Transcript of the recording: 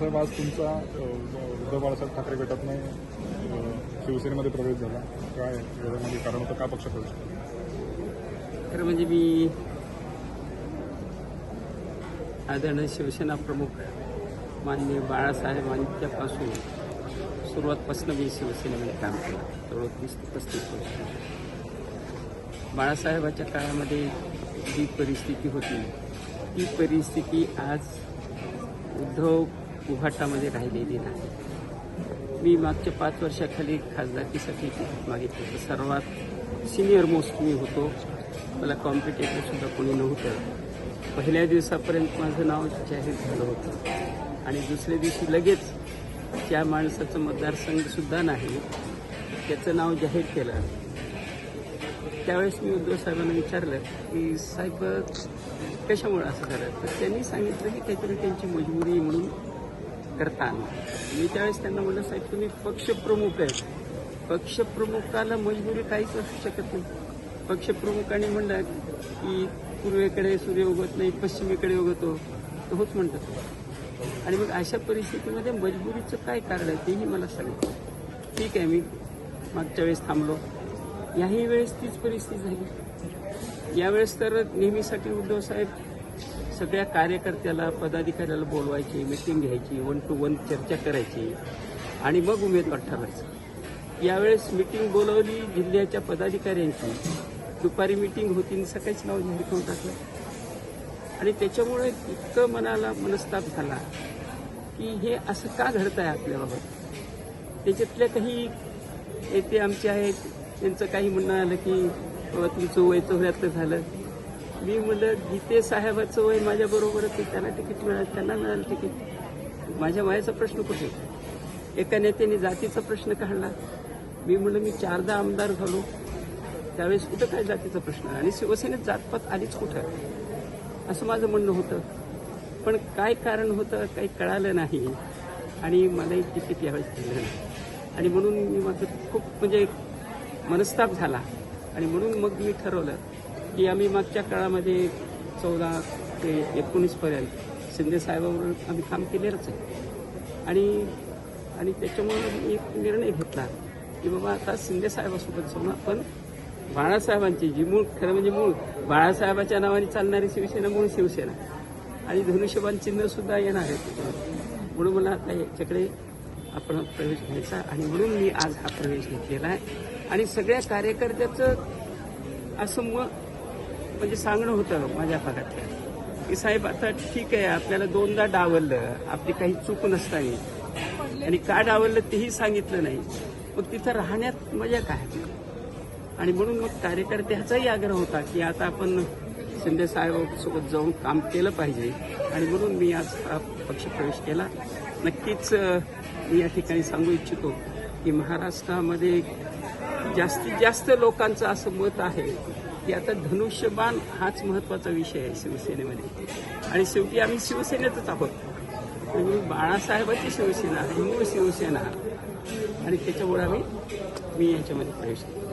साहेब आज तुमचा उद्धव बाळासाहेब ठाकरे गटातनं नाही शिवसेनेमध्ये प्रवेश झाला. काय याच्यामध्ये कारण होतं का पक्ष प्रवेश खरं म्हणजे मी आदरणीय शिवसेना प्रमुख माननीय बाळासाहेबांच्यापासून सुरुवातपासून मी शिवसेनेमध्ये काम केलं. जवळ तीस पस्तीस वर्ष. बाळासाहेबाच्या काळामध्ये जी परिस्थिती होती ती परिस्थिती आज उद्धव उघाटामध्ये राहिलेली नाही. मी मागच्या पाच वर्षाखाली खासदारकीसाठी तिकीट मागितलं. होतं सर्वात सिनियर मोस्ट मी होतो. मला कॉम्पिटेटरसुद्धा कोणी नव्हतं. पहिल्या दिवसापर्यंत माझं नाव जाहीर झालं होतं. आणि दुसऱ्या दिवशी लगेच त्या माणसाचं मतदारसंघसुद्धा नाही. त्याचं नाव जाहीर केलं. त्यावेळेस मी उद्धव साहेबांना विचारलं की साहेब कशामुळे असं झालं? तर त्यांनी सांगितलं की काहीतरी त्यांची मजबुरी म्हणून करता मी त्यावेळेस त्यांना म्हटलं साहेब तुम्ही पक्षप्रमुख आहेत. पक्षप्रमुखाला मजबुरी काहीच असू शकत नाही. पक्षप्रमुखांनी म्हणलं की पूर्वेकडे सूर्य उगवत नाही पश्चिमेकडे उगवतो. तर होच म्हणतात. आणि मग अशा परिस्थितीमध्ये मजबुरीचं काय कारण आहे तेही मला सांगितलं ठीक आहे मी मागच्या वेळेस थांबलो. याही वेळेस तीच परिस्थिती झाली. यावेळेस तर नेहमीसाठी उद्धव साहेब सगळ्या कार्यकर्त्याला पदाधिकाऱ्याला बोलवायची मिटिंग घ्यायची वन टू वन चर्चा करायची आणि मग उमेदवार ठरवायचं यावेळेस मिटिंग बोलवली जिल्ह्याच्या पदाधिकाऱ्यांची. दुपारी मिटिंग होती आणि सकाळीच नाव जाहीर करून टाकलं. आणि त्याच्यामुळे इतकं मनाला मनस्ताप झाला की हे असं का घडत आहे आपल्याबाबत? त्याच्यातल्या काही येते आमचे आहेत त्यांचं काही म्हणणं आलं की बाबा तुमचं वय चौऱ्यातलं झालं. मी मुलं गीते साहेबाचं वय माझ्याबरोबरच आहे त्यांना तिकीट मिळालं त्यांना मिळालं तिकीट. माझ्या वयाचा प्रश्न कुठे? एका नेत्याने जातीचा प्रश्न काढला. मी म्हणलं मी चारदा आमदार झालो. त्यावेळेस कुठं काय जातीचा प्रश्न? आणि शिवसेनेत जातपात आलीच कुठं? असं माझं म्हणणं होतं. पण काय कारण होतं काही कळालं नाही. आणि मलाही तिकीट यावेळेस दिलं नाही. आणि म्हणून मी माझं खूप म्हणजे मनस्ताप झाला. आणि म्हणून मग मी ठरवलं की आम्ही मागच्या काळामध्ये चौदा ते एकोणीसपर्यंत शिंदे साहेबांबरोबर आम्ही काम केलेलंच आहे. आणि आणि त्याच्यामुळे मी एक निर्णय घेतला की बाबा आता शिंदेसाहेबासोबत जाऊन आपण बाळासाहेबांची जी मूळ खरं म्हणजे मूळ बाळासाहेबाच्या नावाने चालणारी शिवसेना मूळ शिवसेना. आणि धनुष्यबान चिन्हसुद्धा येणार आहे त्याच्यावर. म्हणून मला आता याच्याकडे आपण प्रवेश घ्यायचा आणि म्हणून मी आज हा प्रवेश घेतलेला आहे. आणि सगळ्या कार्यकर्त्याचं असं मत म्हणजे सांगणं होतं माझ्या भागातल्या की साहेब आता ठीक आहे आपल्याला दोनदा डावललं. आपली काही चूक नसताना. आणि का डावललं तेही सांगितलं नाही. मग तिथं राहण्यात मजा काय? आणि म्हणून मग कार्यकर्त्याचाही आग्रह होता की आता आपण शिंदे साहेबांसोबत जाऊन काम केलं पाहिजे. आणि म्हणून मी आज हा पक्षप्रवेश केला. नक्कीच मी या ठिकाणी सांगू इच्छितो की महाराष्ट्रामध्ये जास्तीत जास्त लोकांचं असं मत आहे की आता धनुष्यबाण हाच महत्त्वाचा विषय आहे शिवसेनेमध्ये. आणि शेवटी आम्ही शिवसेनेतच आहोत. मी बाळासाहेबाची शिवसेना ही मूळ शिवसेना आणि त्याच्यामुळे आम्ही मी याच्यामध्ये प्रवेश केला.